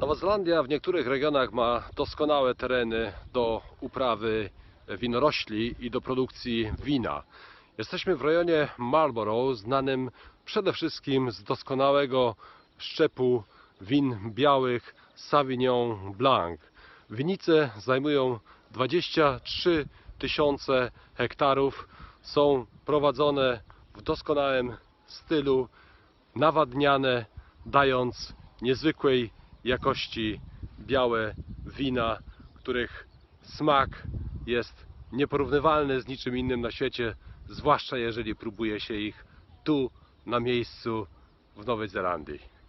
Nowa Zelandia w niektórych regionach ma doskonałe tereny do uprawy winorośli i do produkcji wina. Jesteśmy w rejonie Marlborough, znanym przede wszystkim z doskonałego szczepu win białych Sauvignon Blanc. Winice zajmują 23 tysiące hektarów, są prowadzone w doskonałym stylu, nawadniane, dając niezwykłej jakości białe wina, których smak jest nieporównywalny z niczym innym na świecie, zwłaszcza jeżeli próbuje się ich tu na miejscu w Nowej Zelandii.